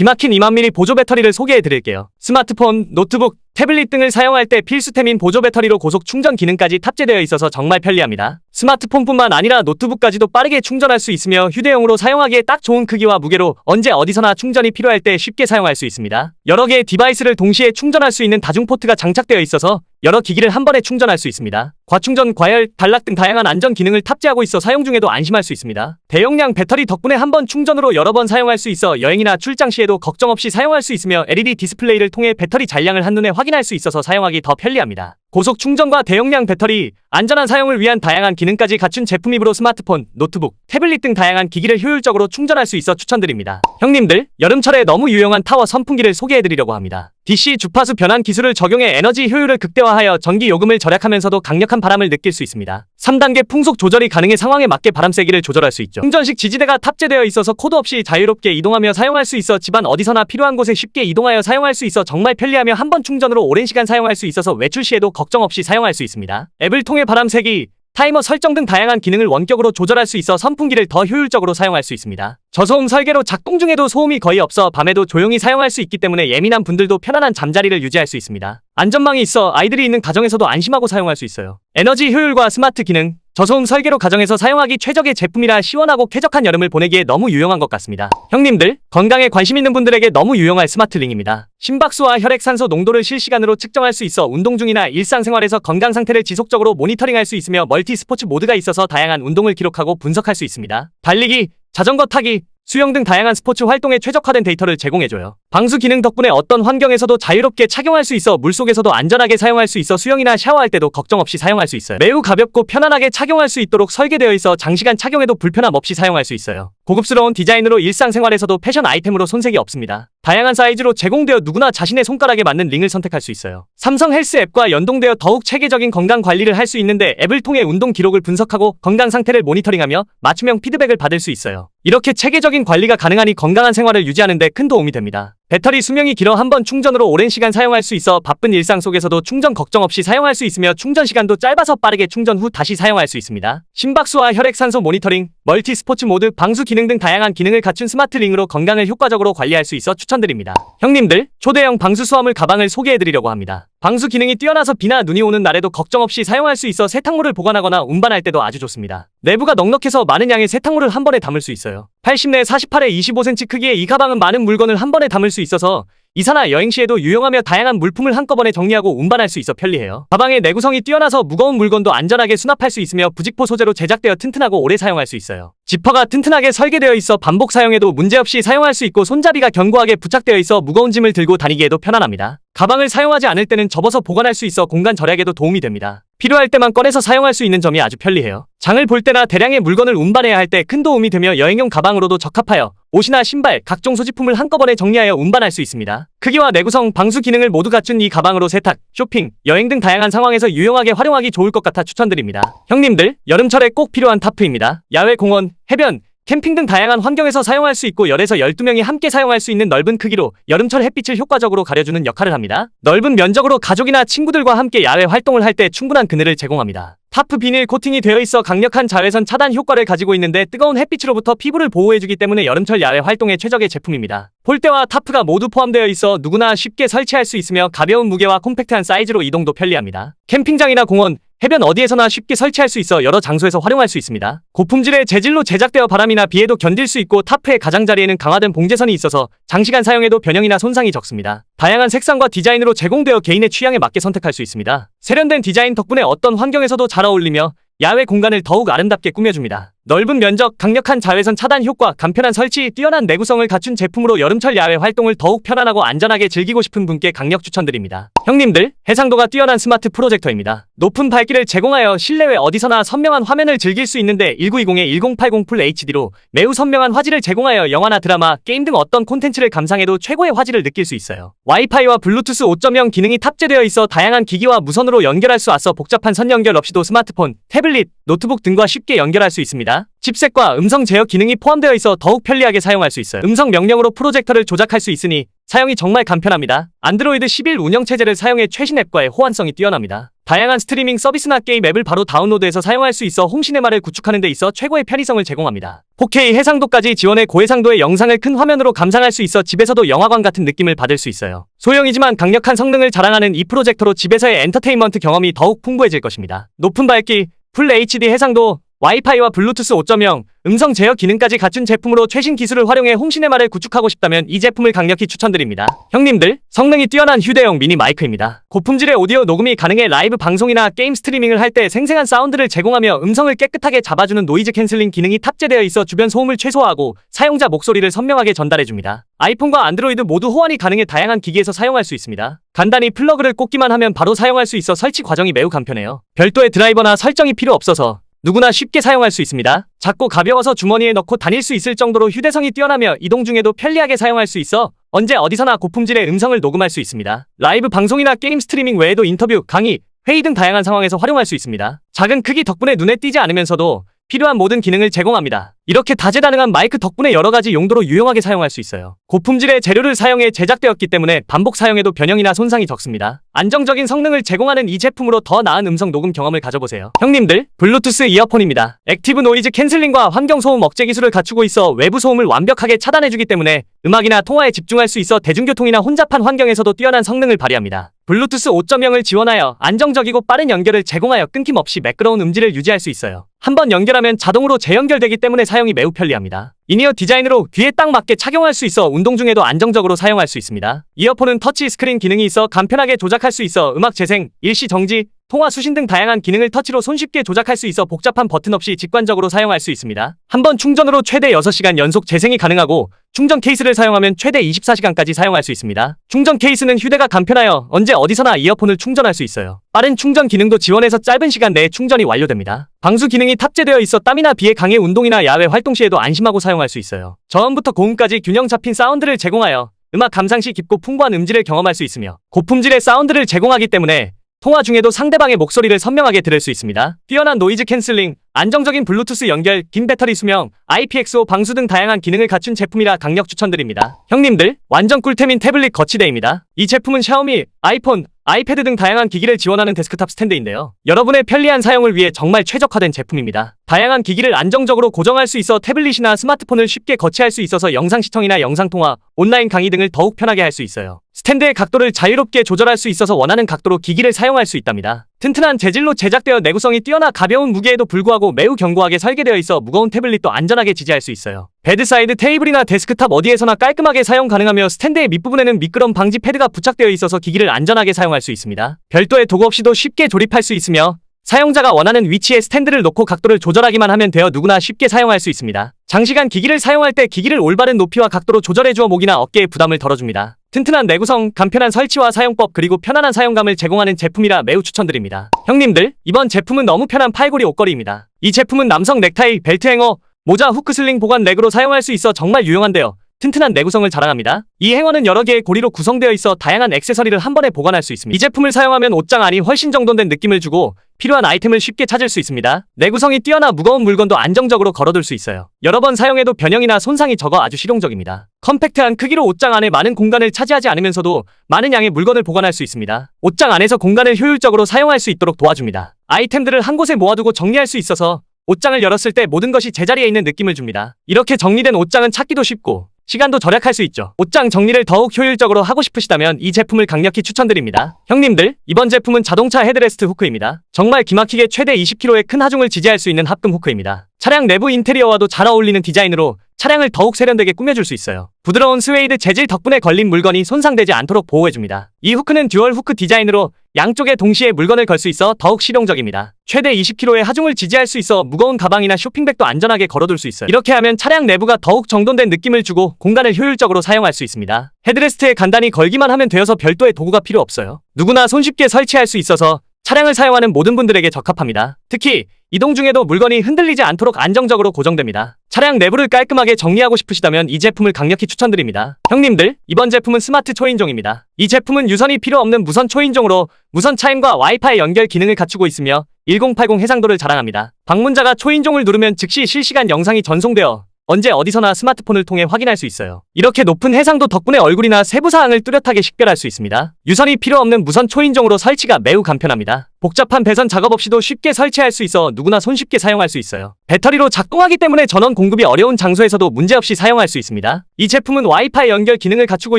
기막힌 2만mAh 보조 배터리를 소개해 드릴게요. 스마트폰, 노트북, 태블릿 등을 사용할 때 필수템인 보조 배터리로 고속 충전 기능까지 탑재되어 있어서 정말 편리합니다. 스마트폰뿐만 아니라 노트북까지도 빠르게 충전할 수 있으며 휴대용으로 사용하기에 딱 좋은 크기와 무게로 언제 어디서나 충전이 필요할 때 쉽게 사용할 수 있습니다. 여러 개의 디바이스를 동시에 충전할 수 있는 다중 포트가 장착되어 있어서 여러 기기를 한 번에 충전할 수 있습니다. 과충전, 과열, 단락 등 다양한 안전 기능을 탑재하고 있어 사용 중에도 안심할 수 있습니다. 대용량 배터리 덕분에 한 번 충전으로 여러 번 사용할 수 있어 여행이나 출장 시에도 걱정 없이 사용할 수 있으며 LED 디스플레이를 통해 배터리 잔량을 한눈에 확인할 수 있어서 사용하기 더 편리합니다. 고속 충전과 대용량 배터리, 안전한 사용을 위한 다양한 기능까지 갖춘 제품이므로 스마트폰, 노트북, 태블릿 등 다양한 기기를 효율적으로 충전할 수 있어 추천드립니다. 형님들, 여름철에 너무 유용한 타워 선풍기를 소개해드리려고 합니다. DC 주파수 변환 기술을 적용해 에너지 효율을 극대화하여 전기 요금을 절약하면서도 강력한 바람을 느낄 수 있습니다. 3단계 풍속 조절이 가능해 상황에 맞게 바람 세기를 조절할 수 있죠. 충전식 지지대가 탑재되어 있어서 코드 없이 자유롭게 이동하며 사용할 수 있어 집안 어디서나 필요한 곳에 쉽게 이동하여 사용할 수 있어 정말 편리하며 한 번 충전으로 오랜 시간 사용할 수 있어서 외출 시에도 걱정 없이 사용할 수 있습니다. 앱을 통해 바람 세기, 타이머 설정 등 다양한 기능을 원격으로 조절할 수 있어 선풍기를 더 효율적으로 사용할 수 있습니다. 저소음 설계로 작동 중에도 소음이 거의 없어 밤에도 조용히 사용할 수 있기 때문에 예민한 분들도 편안한 잠자리를 유지할 수 있습니다. 안전망이 있어 아이들이 있는 가정에서도 안심하고 사용할 수 있어요. 에너지 효율과 스마트 기능, 저소음 설계로 가정에서 사용하기 최적의 제품이라 시원하고 쾌적한 여름을 보내기에 너무 유용한 것 같습니다. 형님들, 건강에 관심 있는 분들에게 너무 유용할 스마트링입니다. 심박수와 혈액산소 농도를 실시간으로 측정할 수 있어 운동 중이나 일상생활에서 건강 상태를 지속적으로 모니터링할 수 있으며 멀티 스포츠 모드가 있어서 다양한 운동을 기록하고 분석할 수 있습니다. 달리기, 자전거 타기, 수영 등 다양한 스포츠 활동에 최적화된 데이터를 제공해줘요. 방수 기능 덕분에 어떤 환경에서도 자유롭게 착용할 수 있어 물속에서도 안전하게 사용할 수 있어 수영이나 샤워할 때도 걱정 없이 사용할 수 있어요. 매우 가볍고 편안하게 착용할 수 있도록 설계되어 있어 장시간 착용해도 불편함 없이 사용할 수 있어요. 고급스러운 디자인으로 일상생활에서도 패션 아이템으로 손색이 없습니다. 다양한 사이즈로 제공되어 누구나 자신의 손가락에 맞는 링을 선택할 수 있어요. 삼성 헬스 앱과 연동되어 더욱 체계적인 건강 관리를 할 수 있는데 앱을 통해 운동 기록을 분석하고 건강 상태를 모니터링하며 맞춤형 피드백을 받을 수 있어요. 이렇게 체계적인 관리가 가능하니 건강한 생활을 유지하는 데 큰 도움이 됩니다. 배터리 수명이 길어 한 번 충전으로 오랜 시간 사용할 수 있어 바쁜 일상 속에서도 충전 걱정 없이 사용할 수 있으며 충전 시간도 짧아서 빠르게 충전 후 다시 사용할 수 있습니다. 심박수와 혈액산소 모니터링, 멀티 스포츠 모드, 방수 기능 등 다양한 기능을 갖춘 스마트 링으로 건강을 효과적으로 관리할 수 있어 추천드립니다. 형님들, 초대형 방수 수화물 가방을 소개해드리려고 합니다. 방수 기능이 뛰어나서 비나 눈이 오는 날에도 걱정 없이 사용할 수 있어 세탁물을 보관하거나 운반할 때도 아주 좋습니다. 내부가 넉넉해서 많은 양의 세탁물을 한 번에 담을 수 있어요. 80내 48에 25cm 크기의 이 가방은 많은 물건을 한 번에 담을 수 있어서 이사나 여행 시에도 유용하며 다양한 물품을 한꺼번에 정리하고 운반할 수 있어 편리해요. 가방의 내구성이 뛰어나서 무거운 물건도 안전하게 수납할 수 있으며 부직포 소재로 제작되어 튼튼하고 오래 사용할 수 있어요. 지퍼가 튼튼하게 설계되어 있어 반복 사용해도 문제없이 사용할 수 있고 손잡이가 견고하게 부착되어 있어 무거운 짐을 들고 다니기에도 편안합니다. 가방을 사용하지 않을 때는 접어서 보관할 수 있어 공간 절약에도 도움이 됩니다. 필요할 때만 꺼내서 사용할 수 있는 점이 아주 편리해요. 장을 볼 때나 대량의 물건을 운반해야 할 때 큰 도움이 되며 여행용 가방으로도 적합하여 옷이나 신발, 각종 소지품을 한꺼번에 정리하여 운반할 수 있습니다. 크기와 내구성, 방수 기능을 모두 갖춘 이 가방으로 세탁, 쇼핑, 여행 등 다양한 상황에서 유용하게 활용하기 좋을 것 같아 추천드립니다. 형님들, 여름철에 꼭 필요한 타프입니다. 야외 공원, 해변, 캠핑 등 다양한 환경에서 사용할 수 있고 열에서 12명이 함께 사용할 수 있는 넓은 크기로 여름철 햇빛을 효과적으로 가려주는 역할을 합니다. 넓은 면적으로 가족이나 친구들과 함께 야외 활동을 할 때 충분한 그늘을 제공합니다. 타프 비닐 코팅이 되어 있어 강력한 자외선 차단 효과를 가지고 있는데 뜨거운 햇빛으로부터 피부를 보호해주기 때문에 여름철 야외 활동에 최적의 제품입니다. 폴대와 타프가 모두 포함되어 있어 누구나 쉽게 설치할 수 있으며 가벼운 무게와 콤팩트한 사이즈로 이동도 편리합니다. 캠핑장이나 공원, 해변 어디에서나 쉽게 설치할 수 있어 여러 장소에서 활용할 수 있습니다. 고품질의 재질로 제작되어 바람이나 비에도 견딜 수 있고 타프의 가장자리에는 강화된 봉제선이 있어서 장시간 사용해도 변형이나 손상이 적습니다. 다양한 색상과 디자인으로 제공되어 개인의 취향에 맞게 선택할 수 있습니다. 세련된 디자인 덕분에 어떤 환경에서도 잘 어울리며 야외 공간을 더욱 아름답게 꾸며줍니다. 넓은 면적, 강력한 자외선 차단 효과, 간편한 설치, 뛰어난 내구성을 갖춘 제품으로 여름철 야외 활동을 더욱 편안하고 안전하게 즐기고 싶은 분께 강력 추천드립니다. 형님들, 해상도가 뛰어난 스마트 프로젝터입니다. 높은 밝기를 제공하여 실내외 어디서나 선명한 화면을 즐길 수 있는데 1920-1080 풀 HD로 매우 선명한 화질을 제공하여 영화나 드라마, 게임 등 어떤 콘텐츠를 감상해도 최고의 화질을 느낄 수 있어요. 와이파이와 블루투스 5.0 기능이 탑재되어 있어 다양한 기기와 무선으로 연결할 수 있어 복잡한 선 연결 없이도 스마트폰, 태블릿, 노트북 등과 쉽게 연결할 수 있습니다. 칩셋과 음성 제어 기능이 포함되어 있어 더욱 편리하게 사용할 수 있어요. 음성 명령으로 프로젝터를 조작할 수 있으니 사용이 정말 간편합니다. 안드로이드 11 운영 체제를 사용해 최신 앱과의 호환성이 뛰어납니다. 다양한 스트리밍 서비스나 게임 앱을 바로 다운로드해서 사용할 수 있어 홈시네마를 구축하는 데 있어 최고의 편의성을 제공합니다. 4K 해상도까지 지원해 고해상도의 영상을 큰 화면으로 감상할 수 있어 집에서도 영화관 같은 느낌을 받을 수 있어요. 소형이지만 강력한 성능을 자랑하는 이 프로젝터로 집에서의 엔터테인먼트 경험이 더욱 풍부해질 것입니다. 높은 밝기, 풀 HD 해상도, 와이파이와 블루투스 5.0, 음성 제어 기능까지 갖춘 제품으로 최신 기술을 활용해 홈시네마를 구축하고 싶다면 이 제품을 강력히 추천드립니다. 형님들, 성능이 뛰어난 휴대용 미니 마이크입니다. 고품질의 오디오 녹음이 가능해 라이브 방송이나 게임 스트리밍을 할 때 생생한 사운드를 제공하며 음성을 깨끗하게 잡아주는 노이즈 캔슬링 기능이 탑재되어 있어 주변 소음을 최소화하고 사용자 목소리를 선명하게 전달해줍니다. 아이폰과 안드로이드 모두 호환이 가능해 다양한 기기에서 사용할 수 있습니다. 간단히 플러그를 꽂기만 하면 바로 사용할 수 있어 설치 과정이 매우 간편해요. 별도의 드라이버나 설정이 필요 없어서 누구나 쉽게 사용할 수 있습니다. 작고 가벼워서 주머니에 넣고 다닐 수 있을 정도로 휴대성이 뛰어나며 이동 중에도 편리하게 사용할 수 있어 언제 어디서나 고품질의 음성을 녹음할 수 있습니다. 라이브 방송이나 게임 스트리밍 외에도 인터뷰, 강의, 회의 등 다양한 상황에서 활용할 수 있습니다. 작은 크기 덕분에 눈에 띄지 않으면서도 필요한 모든 기능을 제공합니다. 이렇게 다재다능한 마이크 덕분에 여러 가지 용도로 유용하게 사용할 수 있어요. 고품질의 재료를 사용해 제작되었기 때문에 반복 사용에도 변형이나 손상이 적습니다. 안정적인 성능을 제공하는 이 제품으로 더 나은 음성 녹음 경험을 가져보세요. 형님들, 블루투스 이어폰입니다. 액티브 노이즈 캔슬링과 환경 소음 억제 기술을 갖추고 있어 외부 소음을 완벽하게 차단해주기 때문에 음악이나 통화에 집중할 수 있어 대중교통이나 혼잡한 환경에서도 뛰어난 성능을 발휘합니다. 블루투스 5.0을 지원하여 안정적이고 빠른 연결을 제공하여 끊김없이 매끄러운 음질을 유지할 수 있어요. 한번 연결하면 자동으로 재연결되기 때문에 사용이 매우 편리합니다. 이니어 디자인으로 귀에 딱 맞게 착용할 수 있어 운동 중에도 안정적으로 사용할 수 있습니다. 이어폰은 터치 스크린 기능이 있어 간편하게 조작할 수 있어 음악 재생, 일시 정지, 통화 수신 등 다양한 기능을 터치로 손쉽게 조작할 수 있어 복잡한 버튼 없이 직관적으로 사용할 수 있습니다. 한 번 충전으로 최대 6시간 연속 재생이 가능하고 충전 케이스를 사용하면 최대 24시간까지 사용할 수 있습니다. 충전 케이스는 휴대가 간편하여 언제 어디서나 이어폰을 충전할 수 있어요. 빠른 충전 기능도 지원해서 짧은 시간 내에 충전이 완료됩니다. 방수 기능이 탑재되어 있어 땀이나 비에 강해 운동이나 야외 활동 시에도 안심하고 사용할 수 있어요. 저음부터 고음까지 균형 잡힌 사운드를 제공하여 음악 감상 시 깊고 풍부한 음질을 경험할 수 있으며 고품질의 사운드를 제공하기 때문에 통화 중에도 상대방의 목소리를 선명하게 들을 수 있습니다. 뛰어난 노이즈 캔슬링, 안정적인 블루투스 연결, 긴 배터리 수명, IPX5 방수 등 다양한 기능을 갖춘 제품이라 강력 추천드립니다. 형님들, 완전 꿀템인 태블릿 거치대입니다. 이 제품은 샤오미, 아이폰, 아이패드 등 다양한 기기를 지원하는 데스크탑 스탠드인데요. 여러분의 편리한 사용을 위해 정말 최적화된 제품입니다. 다양한 기기를 안정적으로 고정할 수 있어 태블릿이나 스마트폰을 쉽게 거치할 수 있어서 영상 시청이나 영상통화, 온라인 강의 등을 더욱 편하게 할 수 있어요. 스탠드의 각도를 자유롭게 조절할 수 있어서 원하는 각도로 기기를 사용할 수 있답니다. 튼튼한 재질로 제작되어 내구성이 뛰어나 가벼운 무게에도 불구하고 매우 견고하게 설계되어 있어 무거운 태블릿도 안전하게 지지할 수 있어요. 베드사이드 테이블이나 데스크탑 어디에서나 깔끔하게 사용 가능하며 스탠드의 밑부분에는 미끄럼 방지 패드가 부착되어 있어서 기기를 안전하게 사용할 수 있습니다. 별도의 도구 없이도 쉽게 조립할 수 있으며 사용자가 원하는 위치에 스탠드를 놓고 각도를 조절하기만 하면 되어 누구나 쉽게 사용할 수 있습니다. 장시간 기기를 사용할 때 기기를 올바른 높이와 각도로 조절해주어 목이나 어깨에 부담을 덜어줍니다. 튼튼한 내구성, 간편한 설치와 사용법 그리고 편안한 사용감을 제공하는 제품이라 매우 추천드립니다. 형님들, 이번 제품은 너무 편한 팔걸이 옷걸이입니다. 이 제품은 남성 넥타이, 벨트 행어, 모자, 후크 슬링 보관 렉으로 사용할 수 있어 정말 유용한데요. 튼튼한 내구성을 자랑합니다. 이 행어는 여러 개의 고리로 구성되어 있어 다양한 액세서리를 한 번에 보관할 수 있습니다. 이 제품을 사용하면 옷장 안이 훨씬 정돈된 느낌을 주고 필요한 아이템을 쉽게 찾을 수 있습니다. 내구성이 뛰어나 무거운 물건도 안정적으로 걸어둘 수 있어요. 여러 번 사용해도 변형이나 손상이 적어 아주 실용적입니다. 컴팩트한 크기로 옷장 안에 많은 공간을 차지하지 않으면서도 많은 양의 물건을 보관할 수 있습니다. 옷장 안에서 공간을 효율적으로 사용할 수 있도록 도와줍니다. 아이템들을 한 곳에 모아두고 정리할 수 있어서 옷장을 열었을 때 모든 것이 제자리에 있는 느낌을 줍니다. 이렇게 정리된 옷장은 찾기도 쉽고 시간도 절약할 수 있죠. 옷장 정리를 더욱 효율적으로 하고 싶으시다면 이 제품을 강력히 추천드립니다. 형님들, 이번 제품은 자동차 헤드레스트 후크입니다. 정말 기막히게 최대 20kg의 큰 하중을 지지할 수 있는 합금 후크입니다. 차량 내부 인테리어와도 잘 어울리는 디자인으로 차량을 더욱 세련되게 꾸며줄 수 있어요. 부드러운 스웨이드 재질 덕분에 걸린 물건이 손상되지 않도록 보호해줍니다. 이 후크는 듀얼 후크 디자인으로 양쪽에 동시에 물건을 걸 수 있어 더욱 실용적입니다. 최대 20kg의 하중을 지지할 수 있어 무거운 가방이나 쇼핑백도 안전하게 걸어둘 수 있어요. 이렇게 하면 차량 내부가 더욱 정돈된 느낌을 주고 공간을 효율적으로 사용할 수 있습니다. 헤드레스트에 간단히 걸기만 하면 되어서 별도의 도구가 필요 없어요. 누구나 손쉽게 설치할 수 있어서 차량을 사용하는 모든 분들에게 적합합니다. 특히 이동 중에도 물건이 흔들리지 않도록 안정적으로 고정됩니다. 차량 내부를 깔끔하게 정리하고 싶으시다면 이 제품을 강력히 추천드립니다. 형님들, 이번 제품은 스마트 초인종입니다. 이 제품은 유선이 필요 없는 무선 초인종으로 무선 차임과 와이파이 연결 기능을 갖추고 있으며 1080 해상도를 자랑합니다. 방문자가 초인종을 누르면 즉시 실시간 영상이 전송되어 언제 어디서나 스마트폰을 통해 확인할 수 있어요. 이렇게 높은 해상도 덕분에 얼굴이나 세부 사항을 뚜렷하게 식별할 수 있습니다. 유선이 필요 없는 무선 초인종으로 설치가 매우 간편합니다. 복잡한 배선 작업 없이도 쉽게 설치할 수 있어 누구나 손쉽게 사용할 수 있어요. 배터리로 작동하기 때문에 전원 공급이 어려운 장소에서도 문제없이 사용할 수 있습니다. 이 제품은 와이파이 연결 기능을 갖추고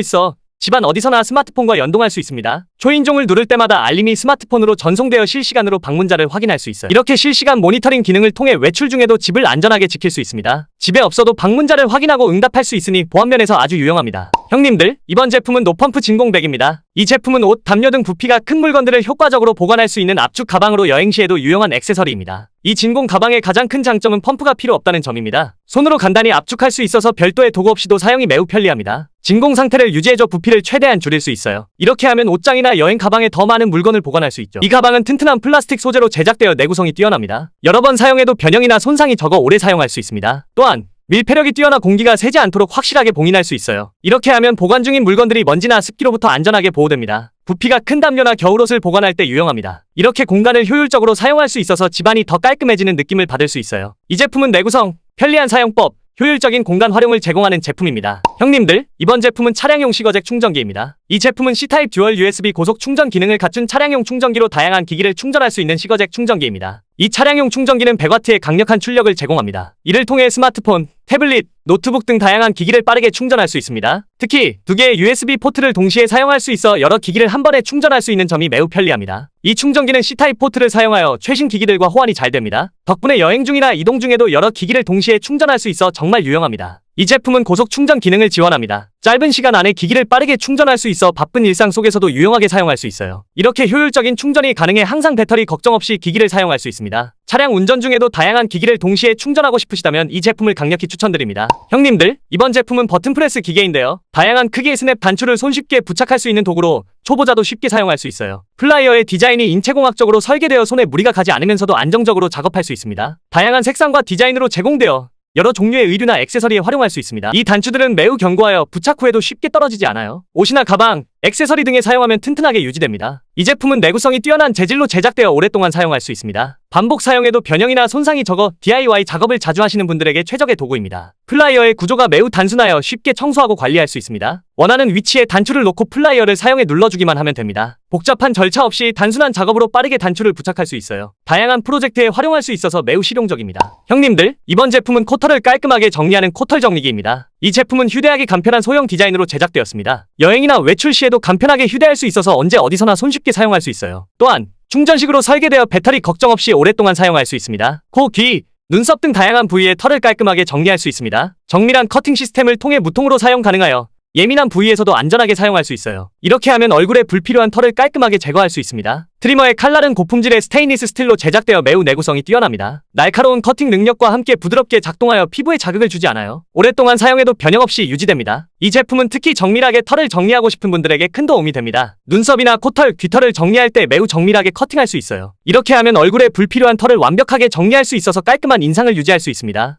있어 집안 어디서나 스마트폰과 연동할 수 있습니다. 초인종을 누를 때마다 알림이 스마트폰으로 전송되어 실시간으로 방문자를 확인할 수 있어요. 이렇게 실시간 모니터링 기능을 통해 외출 중에도 집을 안전하게 지킬 수 있습니다. 집에 없어도 방문자를 확인하고 응답할 수 있으니 보안 면에서 아주 유용합니다. 형님들, 이번 제품은 노펌프 진공백입니다. 이 제품은 옷, 담요 등 부피가 큰 물건들을 효과적으로 보관할 수 있는 압축 가방으로 여행 시에도 유용한 액세서리입니다. 이 진공 가방의 가장 큰 장점은 펌프가 필요 없다는 점입니다. 손으로 간단히 압축할 수 있어서 별도의 도구 없이도 사용이 매우 편리합니다. 진공 상태를 유지해줘 부피를 최대한 줄일 수 있어요. 이렇게 하면 옷장이나 여행 가방에 더 많은 물건을 보관할 수 있죠. 이 가방은 튼튼한 플라스틱 소재로 제작되어 내구성이 뛰어납니다. 여러 번 사용해도 변형이나 손상이 적어 오래 사용할 수 있습니다. 또한 밀폐력이 뛰어나 공기가 새지 않도록 확실하게 봉인할 수 있어요. 이렇게 하면 보관 중인 물건들이 먼지나 습기로부터 안전하게 보호됩니다. 부피가 큰 담요나 겨울옷을 보관할 때 유용합니다. 이렇게 공간을 효율적으로 사용할 수 있어서 집안이 더 깔끔해지는 느낌을 받을 수 있어요. 이 제품은 내구성, 편리한 사용법, 효율적인 공간 활용을 제공하는 제품입니다. 형님들, 이번 제품은 차량용 시거잭 충전기입니다. 이 제품은 C타입 듀얼 USB 고속 충전 기능을 갖춘 차량용 충전기로 다양한 기기를 충전할 수 있는 시거잭 충전기입니다. 이 차량용 충전기는 100W의 강력한 출력을 제공합니다. 이를 통해 스마트폰, 태블릿, 노트북 등 다양한 기기를 빠르게 충전할 수 있습니다. 특히 두 개의 USB 포트를 동시에 사용할 수 있어 여러 기기를 한 번에 충전할 수 있는 점이 매우 편리합니다. 이 충전기는 C타입 포트를 사용하여 최신 기기들과 호환이 잘 됩니다. 덕분에 여행 중이나 이동 중에도 여러 기기를 동시에 충전할 수 있어 정말 유용합니다. 이 제품은 고속 충전 기능을 지원합니다. 짧은 시간 안에 기기를 빠르게 충전할 수 있어 바쁜 일상 속에서도 유용하게 사용할 수 있어요. 이렇게 효율적인 충전이 가능해 항상 배터리 걱정 없이 기기를 사용할 수 있습니다. 차량 운전 중에도 다양한 기기를 동시에 충전하고 싶으시다면 이 제품을 강력히 추천드립니다. 형님들, 이번 제품은 버튼 프레스 기계인데요. 다양한 크기의 스냅 단추를 손쉽게 부착할 수 있는 도구로 초보자도 쉽게 사용할 수 있어요. 플라이어의 디자인이 인체공학적으로 설계되어 손에 무리가 가지 않으면서도 안정적으로 작업할 수 있습니다. 다양한 색상과 디자인으로 제공되어 여러 종류의 의류나 액세서리에 활용할 수 있습니다. 이 단추들은 매우 견고하여 부착 후에도 쉽게 떨어지지 않아요. 옷이나 가방, 액세서리 등에 사용하면 튼튼하게 유지됩니다. 이 제품은 내구성이 뛰어난 재질로 제작되어 오랫동안 사용할 수 있습니다. 반복 사용에도 변형이나 손상이 적어 DIY 작업을 자주 하시는 분들에게 최적의 도구입니다. 플라이어의 구조가 매우 단순하여 쉽게 청소하고 관리할 수 있습니다. 원하는 위치에 단추를 놓고 플라이어를 사용해 눌러주기만 하면 됩니다. 복잡한 절차 없이 단순한 작업으로 빠르게 단추를 부착할 수 있어요. 다양한 프로젝트에 활용할 수 있어서 매우 실용적입니다. 형님들, 이번 제품은 코털을 깔끔하게 정리하는 코털 정리기입니다. 이 제품은 휴대하기 간편한 소형 디자인으로 제작되었습니다. 여행이나 외출 시에도 간편하게 휴대할 수 있어서 언제 어디서나 손쉽게 사용할 수 있어요. 또한 충전식으로 설계되어 배터리 걱정 없이 오랫동안 사용할 수 있습니다. 코, 귀, 눈썹 등 다양한 부위의 털을 깔끔하게 정리할 수 있습니다. 정밀한 커팅 시스템을 통해 무통으로 사용 가능하여 예민한 부위에서도 안전하게 사용할 수 있어요. 이렇게 하면 얼굴에 불필요한 털을 깔끔하게 제거할 수 있습니다. 트리머의 칼날은 고품질의 스테인리스 스틸로 제작되어 매우 내구성이 뛰어납니다. 날카로운 커팅 능력과 함께 부드럽게 작동하여 피부에 자극을 주지 않아요. 오랫동안 사용해도 변형 없이 유지됩니다. 이 제품은 특히 정밀하게 털을 정리하고 싶은 분들에게 큰 도움이 됩니다. 눈썹이나 코털, 귀털을 정리할 때 매우 정밀하게 커팅할 수 있어요. 이렇게 하면 얼굴에 불필요한 털을 완벽하게 정리할 수 있어서 깔끔한 인상을 유지할 수 있습니다.